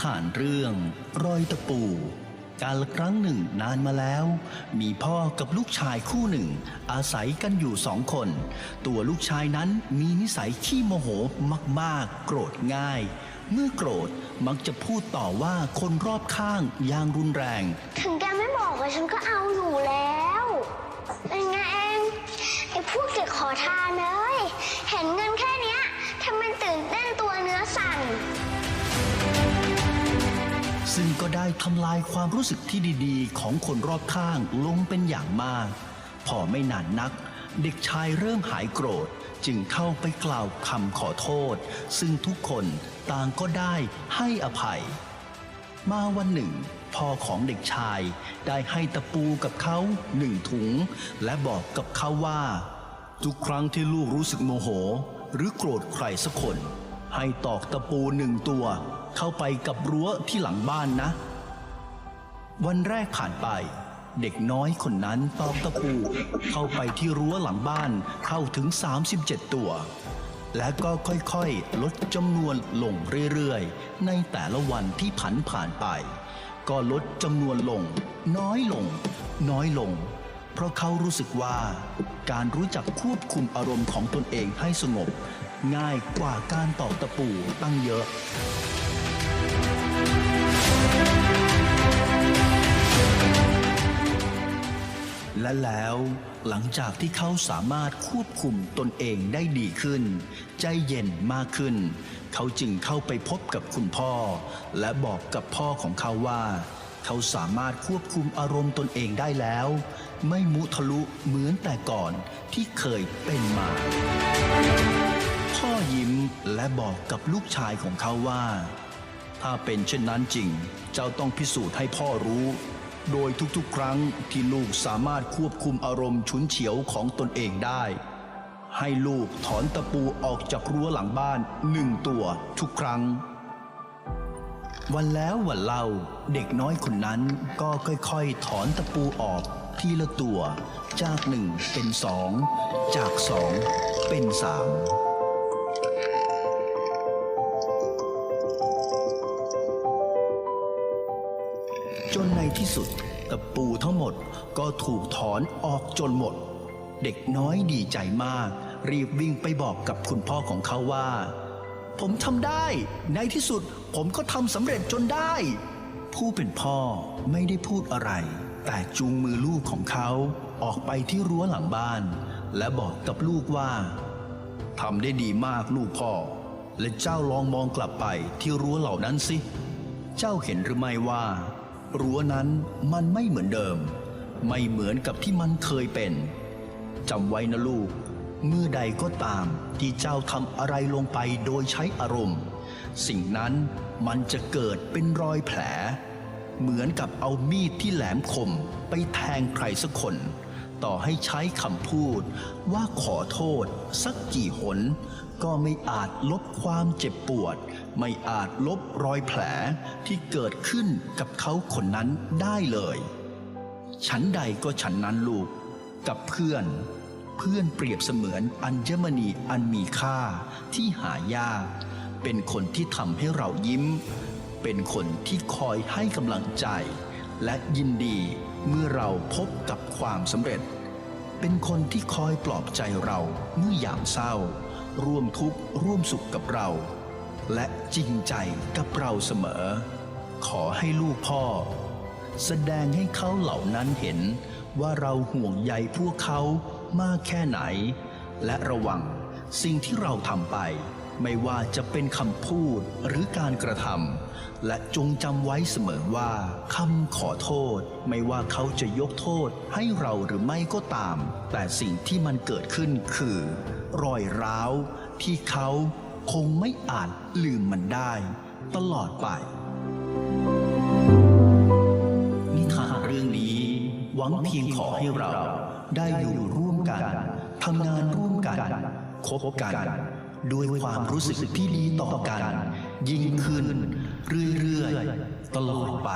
ทานเรื่องรอยตะปู การละครั้งหนึ่งนานมาแล้ว มีพ่อกับลูกชายคู่หนึ่ง อาศัยกันอยู่สองคน ตัวลูกชายนั้นมีนิสัยขี้โมโหมากๆ โกรธง่าย เมื่อโกรธมักจะพูดต่อว่าคนรอบข้างอย่างรุนแรง ถึงแกไม่บอกอะฉันก็เอาอยู่แล้วเป็นไงเองไอ้พวกเด็กขอทานเลยเห็นเงินแค่นี้ทำไมตื่นเต้นตัวเนื้อสั่น ซึ่งก็ได้ทำลายความรู้สึกที่ดีๆ ของคนรอบข้างลงเป็นอย่างมาก พอไม่นานนัก เด็กชายเริ่มหายโกรธ จึงเข้าไปกล่าวคำขอโทษ ซึ่งทุกคนต่างก็ได้ให้อภัย มาวันหนึ่งพ่อของเด็กชายได้ให้ตะปูกับเขาหนึ่งถุง และบอกกับเขาว่า ทุกครั้งที่ลูกรู้สึกโมโห หรือโกรธใครสักคน ให้ตอกตะปูหนึ่งตัว เข้าไปกับรั้วที่หลังบ้านนะ วันแรกผ่านไป เด็กน้อยคนนั้นตอกตะปูเข้าไปที่รั้วหลังบ้านเข้าถึง 37 ตัว และก็ค่อยๆ ลดจำนวนลงเรื่อยๆ ในแต่ละวันที่ผันผ่านไป ก็ลดจำนวนลง น้อยลง น้อยลงเพราะเขารู้สึกว่า การรู้จักควบคุมอารมณ์ของตนเองให้สงบ ง่ายกว่าการตอกตะปูตั้งเยอะและแล้วหลังจากที่เขาสามารถควบคุมตนเองได้ดีขึ้น ใจเย็นมากขึ้น เขาจึงเข้าไปพบกับคุณพ่อ และบอกกับพ่อของเขาว่า เขาสามารถควบคุมอารมณ์ตนเองได้แล้ว ไม่มุทะลุเหมือนแต่ก่อนที่เคยเป็นมา พ่อยิ้มและบอกกับลูกชายของเขาว่า ถ้าเป็นเช่นนั้นจริง เจ้าต้องพิสูจน์ให้พ่อรู้ โดยทุกๆ ครั้งที่ลูกสามารถควบคุมอารมณ์ฉุนเฉียวของตนเองได้ ให้ลูกถอนตะปูออกจากรั้วหลังบ้านหนึ่งตัวทุกครั้ง วันแล้ววันเล่าเด็กน้อยคนนั้นก็ค่อยๆ ถอนตะปูออกทีละตัว จากหนึ่งเป็นสอง จากสองเป็นสาม ที่สุดตะปูทั้งหมดก็ถูกถอนออกจนหมด เด็กน้อยดีใจมาก รีบวิ่งไปบอกกับคุณพ่อของเขาว่า ผมทำได้ ในที่สุดผมก็ทำสำเร็จจนได้ ผู้เป็นพ่อไม่ได้พูดอะไร แต่จูงมือลูกของเขาออกไปที่รั้วหลังบ้าน และบอกกับลูกว่าทำได้ดีมากลูกพ่อ และเจ้าลองมองกลับไปที่รั้วเหล่านั้นสิ เจ้าเห็นหรือไม่ว่า รั้วนั้นมันไม่เหมือนเดิม ไม่เหมือนกับที่มันเคยเป็นจำไว้นะลูก เมื่อใดก็ตามที่เจ้าทำอะไรลงไปโดยใช้อารมณ์ สิ่งนั้นมันจะเกิดเป็นรอยแผล เหมือนกับเอามีดที่แหลมคมไปแทงใครสักคน ต่อให้ใช้คำพูดว่าขอโทษ สักกี่หน ก็ไม่อาจลบความเจ็บปวด ไม่อาจลบรอยแผลที่เกิดขึ้นกับเขาคนนั้นได้เลย ฉันใดก็ฉันนั้นลูก กับเพื่อน เพื่อนเปรียบเสมือนอัญมณีอันมีค่าที่หายาก เป็นคนที่ทำให้เรายิ้ม เป็นคนที่คอยให้กำลังใจ และยินดีเมื่อเราพบกับความสำเร็จ เป็นคนที่คอยปลอบใจเราเมื่อยามเศร้า ร่วมทุกข์ร่วมสุขกับเรา และจริงใจกับเราเสมอ ขอให้ลูกพ่อ แสดงให้เขาเหล่านั้นเห็นว่าเราห่วงใยพวกเขามากแค่ไหน และระวังสิ่งที่เราทำไป ไม่ว่าจะเป็นคำพูดหรือการกระทำและจงจำไว้เสมอว่าคำขอโทษ ไม่ว่าเขาจะยกโทษให้เราหรือไม่ก็ตาม แต่สิ่งที่มันเกิดขึ้นคือ รอยร้าวที่เขา คงไม่อาจลืมมันได้ ตลอดไป นิทานเรื่องนี้ หวังเพียงขอให้เราได้อยู่ร่วมกันทำงานร่วมกัน คบกัน ด้วยความรู้สึกที่ดีต่อกัน ยิ่งขึ้น เรื่อย ๆ ตลอดไป